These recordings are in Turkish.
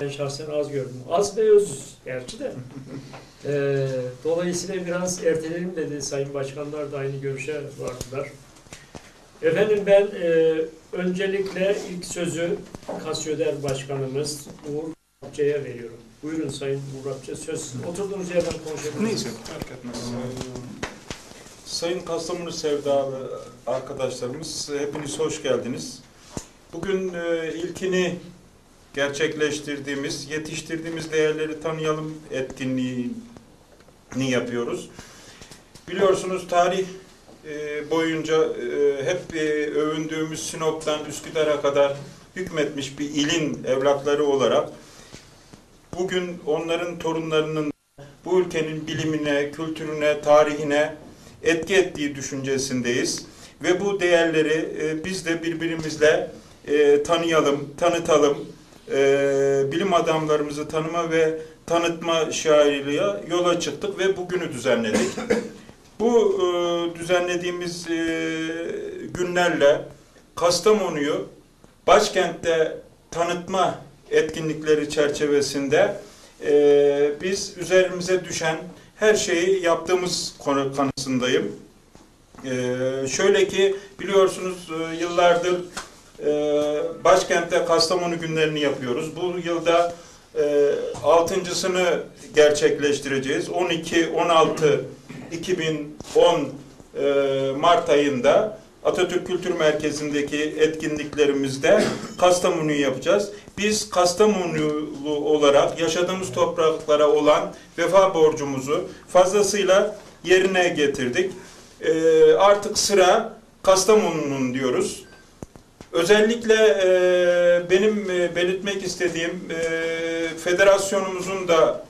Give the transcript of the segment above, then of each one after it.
Ben şahsen az gördüm. Az ve öz gerçi de. Ee, dolayısıyla biraz erteleyelim dedi. Sayın Başkanlar da aynı görüşe vardılar. Efendim ben e, öncelikle ilk sözü Kasyoder Başkanımız Uğur Rapça'ya veriyorum. Buyurun Sayın Uğur Rapça söz. Oturduğunuz yerden konuşabilirsiniz. Neyse fark etmez. Sayın Kastamonu sevdalı arkadaşlarımız hepiniz hoş geldiniz. Bugün e, ilkini gerçekleştirdiğimiz, yetiştirdiğimiz değerleri tanıyalım etkinliğini yapıyoruz. Biliyorsunuz tarih e, boyunca e, hep e, övündüğümüz Sinop'tan Üsküdar'a kadar hükmetmiş bir ilin evlatları olarak bugün onların torunlarının bu ülkenin bilimine, kültürüne, tarihine etki ettiği düşüncesindeyiz. Ve bu değerleri e, biz de birbirimizle e, tanıyalım, tanıtalım, e, bilim adamlarımızı tanıma ve tanıtma şairliğe yola çıktık ve bugünü düzenledik. Bu e, düzenlediğimiz e, günlerle Kastamonu'yu başkentte tanıtma etkinlikleri çerçevesinde e, biz üzerimize düşen her şeyi yaptığımız konu kanısındayım. E, şöyle ki biliyorsunuz e, yıllardır başkentte Kastamonu günlerini yapıyoruz. Bu yılda e, altıncısını gerçekleştireceğiz. 12-16 2010 e, Mart ayında Atatürk Kültür Merkezi'ndeki etkinliklerimizde Kastamonu'yu yapacağız. Biz Kastamonulu olarak yaşadığımız topraklara olan vefa borcumuzu fazlasıyla yerine getirdik. E, artık sıra Kastamonu'nun diyoruz. Özellikle e, benim e, belirtmek istediğim e, federasyonumuzun da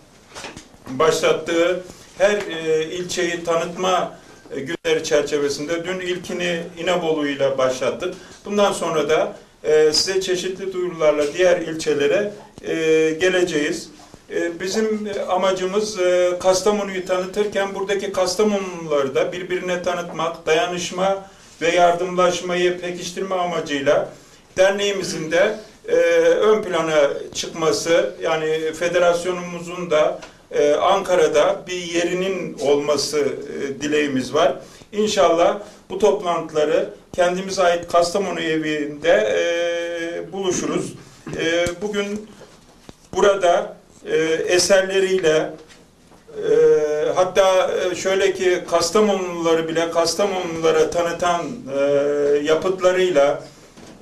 başlattığı her e, ilçeyi tanıtma e, günleri çerçevesinde dün ilkini İnebolu ile başlattık. Bundan sonra da e, size çeşitli duyurularla diğer ilçelere e, geleceğiz. E, bizim amacımız e, Kastamonu'yu tanıtırken buradaki Kastamonluları da birbirine tanıtmak, dayanışma ve yardımlaşmayı pekiştirme amacıyla derneğimizin de e, ön plana çıkması yani federasyonumuzun da ee, Ankara'da bir yerinin olması e, dileğimiz var. İnşallah bu toplantıları kendimize ait Kastamonu evinde e, buluşuruz. E, bugün burada e, eserleriyle e, hatta e, şöyle ki Kastamonluları bile Kastamonlulara tanıtan e, yapıtlarıyla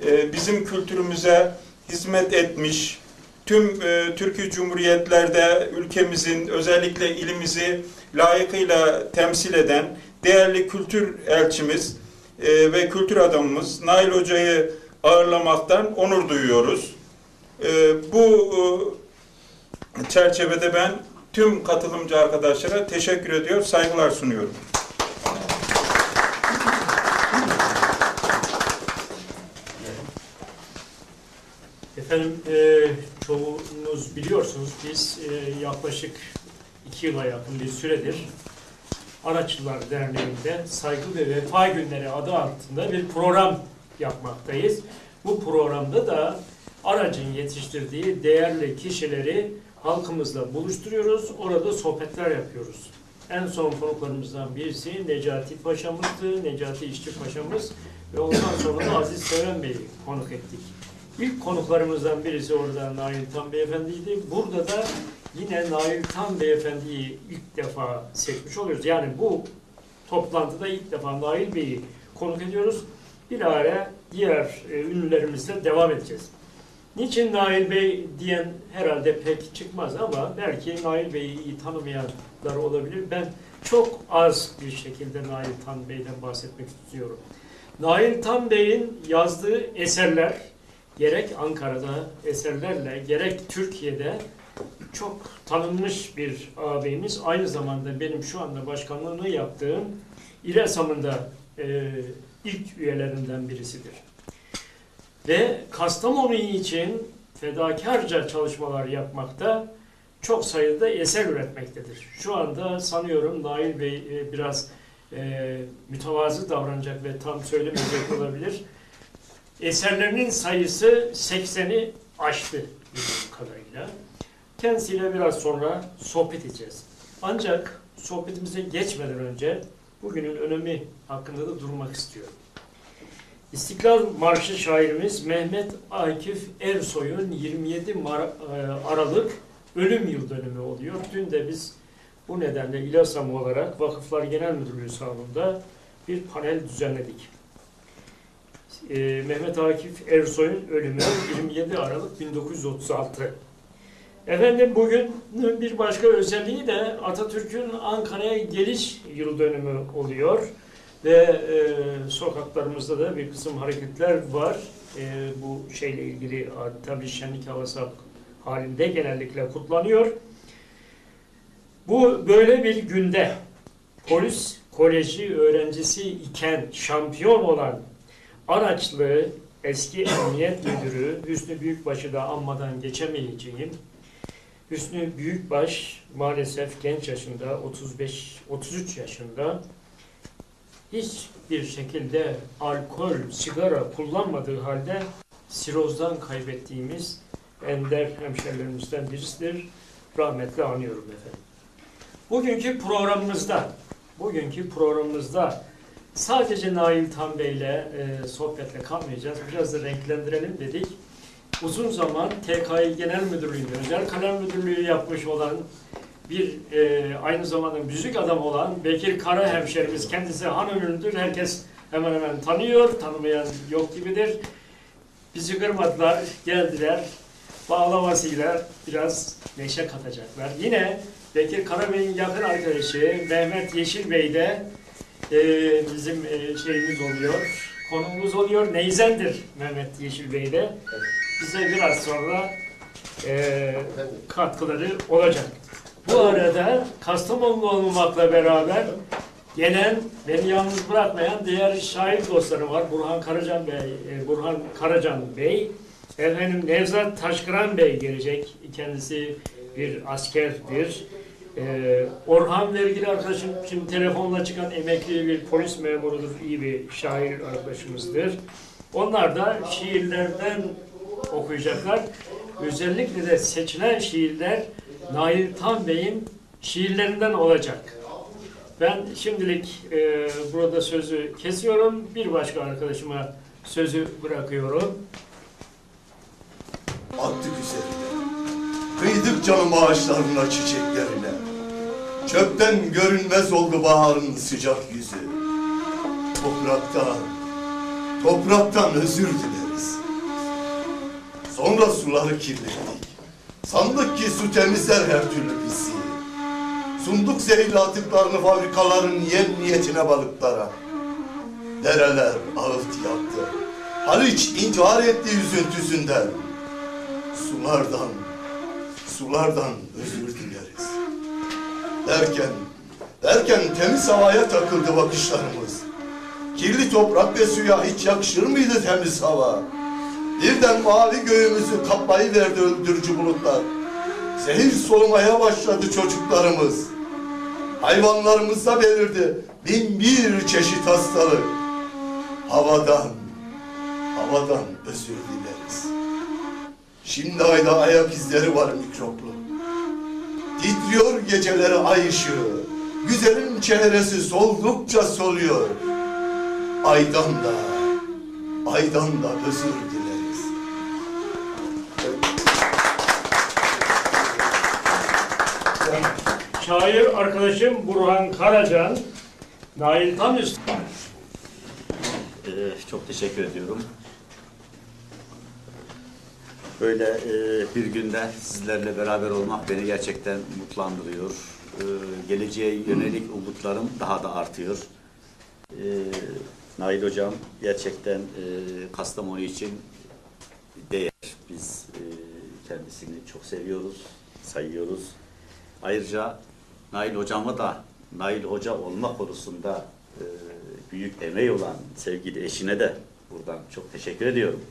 e, bizim kültürümüze hizmet etmiş, tüm e, Türkiye Cumhuriyetlerde ülkemizin özellikle ilimizi layıkıyla temsil eden değerli kültür elçimiz e, ve kültür adamımız Nail Hoca'yı ağırlamaktan onur duyuyoruz. E, bu e, çerçevede ben tüm katılımcı arkadaşlara teşekkür ediyor, saygılar sunuyorum. Efendim e, çoğunuz biliyorsunuz biz e, yaklaşık iki yıla yakın bir süredir Araçlılar Derneği'nde Saygı ve Vefa Günleri adı altında bir program yapmaktayız. Bu programda da aracın yetiştirdiği değerli kişileri halkımızla buluşturuyoruz. Orada sohbetler yapıyoruz. En son konuklarımızdan birisi Necati Paşa'mızdı. Necati İşçi Paşa'mız ve ondan sonra da Aziz Seven Bey'i konuk ettik. İlk konuklarımızdan birisi orada Nail Tan Beyefendi'ydi. Burada da yine Nail Tan Beyefendi'yi ilk defa seçmiş oluyoruz. Yani bu toplantıda ilk defa Nail Bey'i konuk ediyoruz. Bir ara diğer e, ünlülerimizle devam edeceğiz. Niçin Nail Bey diyen herhalde pek çıkmaz ama belki Nail Bey'i iyi tanımayanlar olabilir. Ben çok az bir şekilde Nail Tan Bey'den bahsetmek istiyorum. Nail Tan Bey'in yazdığı eserler gerek Ankara'da eserlerle gerek Türkiye'de çok tanınmış bir ağabeyimiz. Aynı zamanda benim şu anda başkanlığını yaptığım İRESAM'ın da e, ilk üyelerinden birisidir. Ve Kastamonu için fedakarca çalışmalar yapmakta çok sayıda eser üretmektedir. Şu anda sanıyorum Nail Bey e, biraz e, mütevazı davranacak ve tam söylemeyecek olabilir eserlerinin sayısı 80'i aştı bildiğim kadarıyla. Kendisiyle biraz sonra sohbet edeceğiz. Ancak sohbetimize geçmeden önce bugünün önemi hakkında da durmak istiyorum. İstiklal Marşı şairimiz Mehmet Akif Ersoy'un 27 Mar- e, Aralık ölüm yıl dönümü oluyor. Dün de biz bu nedenle İLASAM olarak Vakıflar Genel Müdürlüğü salonunda bir panel düzenledik. E, Mehmet Akif Ersoy'un ölümü 27 Aralık 1936. Efendim bugün bir başka özelliği de Atatürk'ün Ankara'ya geliş yıl dönümü oluyor. Ve e, sokaklarımızda da bir kısım hareketler var. E, bu şeyle ilgili tabii şenlik havası halinde genellikle kutlanıyor. Bu böyle bir günde polis koleji öğrencisi iken şampiyon olan Araçlı eski emniyet müdürü Hüsnü Büyükbaş'ı da anmadan geçemeyeceğim. Hüsnü Büyükbaş maalesef genç yaşında 35 33 yaşında hiçbir şekilde alkol, sigara kullanmadığı halde sirozdan kaybettiğimiz ender hemşerilerimizden birisidir. Rahmetle anıyorum efendim. Bugünkü programımızda, bugünkü programımızda sadece Nail Tan Bey'le e, sohbetle kalmayacağız. Biraz da renklendirelim dedik. Uzun zaman TKİ Genel Müdürlüğü'nde özel kalem müdürlüğü yapmış olan bir e, aynı zamanda müzik adamı olan Bekir Kara hemşerimiz kendisi hanım ünlüdür. Herkes hemen hemen tanıyor. Tanımayan yok gibidir. Bizi kırmadılar, geldiler. Bağlamasıyla biraz neşe katacaklar. Yine Bekir Kara Bey'in yakın arkadaşı Mehmet Yeşil Bey de e, bizim e, şeyimiz oluyor. Konuğumuz oluyor. Neyzendir Mehmet Yeşil Bey de. Bize biraz sonra e, katkıları olacak. Bu arada Kastamonu olmamakla beraber gelen, beni yalnız bırakmayan diğer şair dostlarım var. Burhan Karacan Bey, e, Burhan Karacan Bey, efendim Nevzat Taşkıran Bey gelecek. Kendisi bir askerdir. Ee, Orhan Vergili arkadaşım şimdi telefonla çıkan emekli bir polis memurudur, iyi bir şair arkadaşımızdır. Onlar da şiirlerden okuyacaklar. Özellikle de seçilen şiirler Nail Tan Bey'in şiirlerinden olacak. Ben şimdilik e, burada sözü kesiyorum. Bir başka arkadaşıma sözü bırakıyorum. Attık üzerine. Kıydık canım ağaçlarına çiçeklerine. Çöpten görünmez oldu baharın sıcak yüzü. Topraktan, topraktan özür dileriz. Sonra suları kirlettik. Sandık ki su temizler her türlü pisliği. Sunduk zehirli atıklarını fabrikaların yem niyetine balıklara. Dereler ağıt yaktı. Haliç intihar etti üzüntüsünden. Sulardan, sulardan özür dileriz. Derken, derken temiz havaya takıldı bakışlarımız. Kirli toprak ve suya hiç yakışır mıydı temiz hava? Birden mavi göğümüzü kaplayı verdi öldürücü bulutlar. Zehir solumaya başladı çocuklarımız. Hayvanlarımızda belirdi bin bir çeşit hastalık. Havadan, havadan özür dileriz. Şimdi ayda ayak izleri var mikroplu. Titriyor geceleri ay ışığı. Güzelin çehresi soldukça soluyor. Aydan da, aydan da özür Şair arkadaşım Burhan Karacan, Nail Tanüst. Ee, çok teşekkür ediyorum. Böyle e, bir günde sizlerle beraber olmak beni gerçekten mutlandırıyor. Ee, geleceğe yönelik umutlarım daha da artıyor. Ee, Nail Hocam gerçekten e, Kastamonu için değer. Biz e, kendisini çok seviyoruz, sayıyoruz. Ayrıca Nail Hocam'a da Nail Hoca olma konusunda e, büyük emeği olan sevgili eşine de buradan çok teşekkür ediyorum.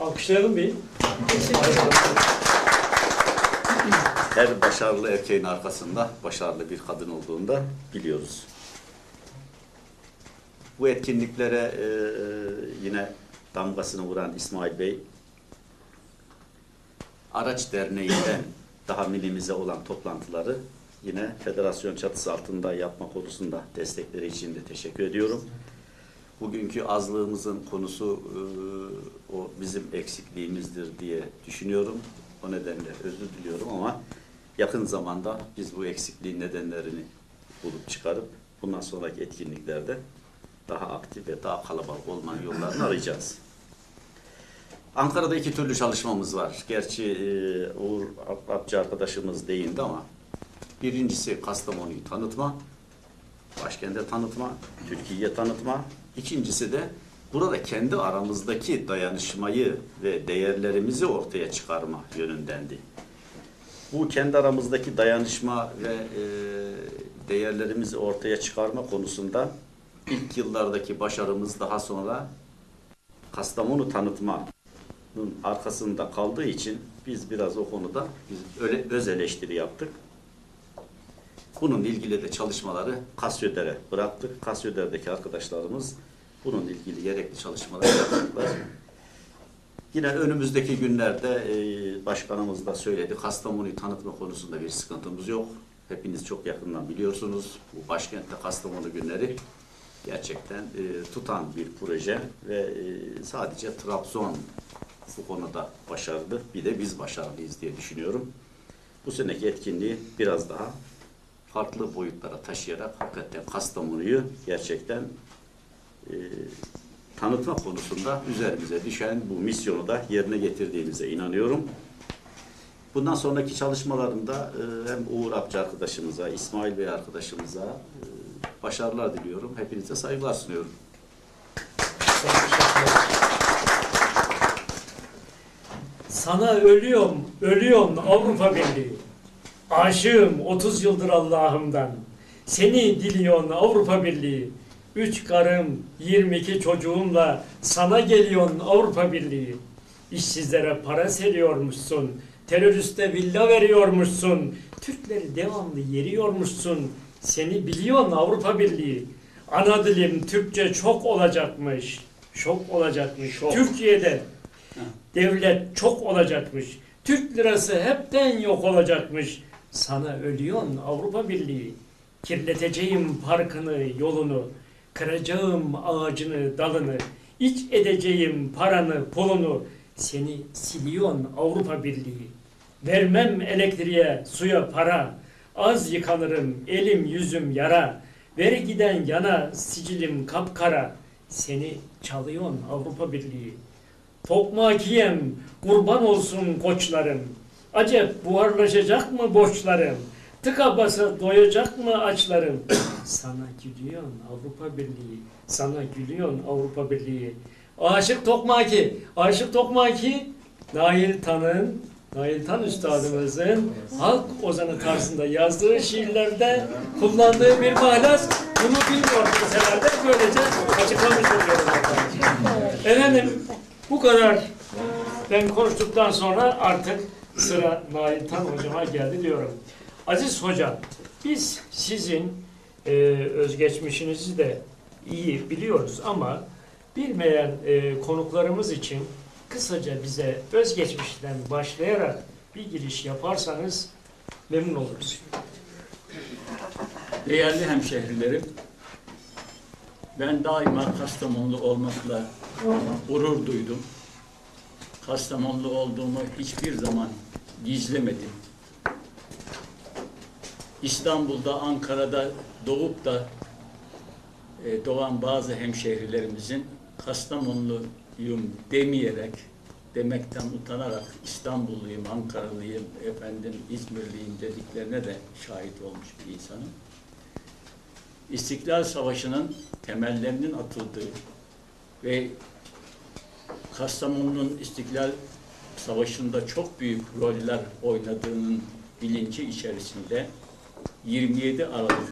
Alkışlayalım bir. Her başarılı erkeğin arkasında başarılı bir kadın olduğunu da biliyoruz. Bu etkinliklere e, yine damgasını vuran İsmail Bey Araç Derneği'nden daha minimize olan toplantıları yine federasyon çatısı altında yapma konusunda destekleri için de teşekkür ediyorum. Bugünkü azlığımızın konusu e, o bizim eksikliğimizdir diye düşünüyorum. O nedenle özür diliyorum ama yakın zamanda biz bu eksikliğin nedenlerini bulup çıkarıp bundan sonraki etkinliklerde daha aktif ve daha kalabalık olmanın yollarını arayacağız. Ankara'da iki türlü çalışmamız var. Gerçi e, Uğur Apçı arkadaşımız değindi ama birincisi Kastamonu'yu tanıtma, başkente tanıtma, Türkiye'ye tanıtma. İkincisi de burada kendi aramızdaki dayanışmayı ve değerlerimizi ortaya çıkarma yönündendi. Bu kendi aramızdaki dayanışma ve e, değerlerimizi ortaya çıkarma konusunda ilk yıllardaki başarımız daha sonra Kastamonu tanıtmanın arkasında kaldığı için biz biraz o konuda biz öyle öz eleştiri yaptık. Bunun ilgili de çalışmaları Kasyoder'e bıraktık. Kasyoder'deki arkadaşlarımız bunun ilgili gerekli çalışmaları yaptılar. Yine önümüzdeki günlerde e, başkanımız da söyledi. Kastamonu'yu tanıtma konusunda bir sıkıntımız yok. Hepiniz çok yakından biliyorsunuz. Bu başkentte Kastamonu günleri gerçekten e, tutan bir proje ve e, sadece Trabzon bu konuda başarılı. Bir de biz başarılıyız diye düşünüyorum. Bu seneki etkinliği biraz daha farklı boyutlara taşıyarak hakikaten Kastamonu'yu gerçekten e, tanıtma konusunda üzerimize düşen bu misyonu da yerine getirdiğimize inanıyorum. Bundan sonraki çalışmalarında e, hem Uğur Apçı arkadaşımıza, İsmail Bey arkadaşımıza e, başarılar diliyorum. Hepinize saygılar sunuyorum. Sana ölüyorum, ölüyorum Avrupa Birliği. Aşığım 30 yıldır Allah'ımdan. Seni diliyorsun Avrupa Birliği. Üç karım, 22 çocuğumla sana geliyorsun Avrupa Birliği. İşsizlere para seriyormuşsun. Teröriste villa veriyormuşsun. Türkleri devamlı yeriyormuşsun. Seni biliyorsun Avrupa Birliği. Ana dilim Türkçe çok olacakmış. Çok olacakmış. Çok. Türkiye'de devlet çok olacakmış. Türk lirası hepten yok olacakmış. Sana ölüyorsun Avrupa Birliği. Kirleteceğim parkını, yolunu. Kıracağım ağacını, dalını. iç edeceğim paranı, pulunu. Seni siliyorsun Avrupa Birliği. Vermem elektriğe, suya para. Az yıkanırım, elim yüzüm yara. Vergiden yana sicilim kapkara. Seni çalıyorsun Avrupa Birliği. Tokmakiyem, kurban olsun koçlarım. Acep buharlaşacak mı borçlarım? Tıka basa doyacak mı açlarım? Sana gülüyorsun Avrupa Birliği. Sana gülüyorsun Avrupa Birliği. Aşık Tokmaki, Aşık Tokmaki, Nail Tan'ın, Nail Tan Üstadımızın halk ozanı tarzında yazdığı şiirlerde kullandığı bir mahlas. Bunu bilmiyor kimselerde böylece açıklamış oluyorum. Efendim bu kadar ben konuştuktan sonra artık sıra Nail Tan hocama geldi diyorum. Aziz hocam, biz sizin e, özgeçmişinizi de iyi biliyoruz ama bilmeyen e, konuklarımız için kısaca bize özgeçmişten başlayarak bir giriş yaparsanız memnun oluruz. Değerli hemşehrilerim, ben daima Kastamonlu olmakla gurur duydum. Kastamonlu olduğumu hiçbir zaman gizlemedim. İstanbul'da, Ankara'da doğup da e, doğan bazı hemşehrilerimizin Kastamonluyum demeyerek, demekten utanarak İstanbulluyum, Ankaralıyım, efendim İzmirliyim dediklerine de şahit olmuş bir insanım. İstiklal Savaşı'nın temellerinin atıldığı ve Kastamonu'nun İstiklal Savaşı'nda çok büyük roller oynadığının bilinci içerisinde 27 Aralık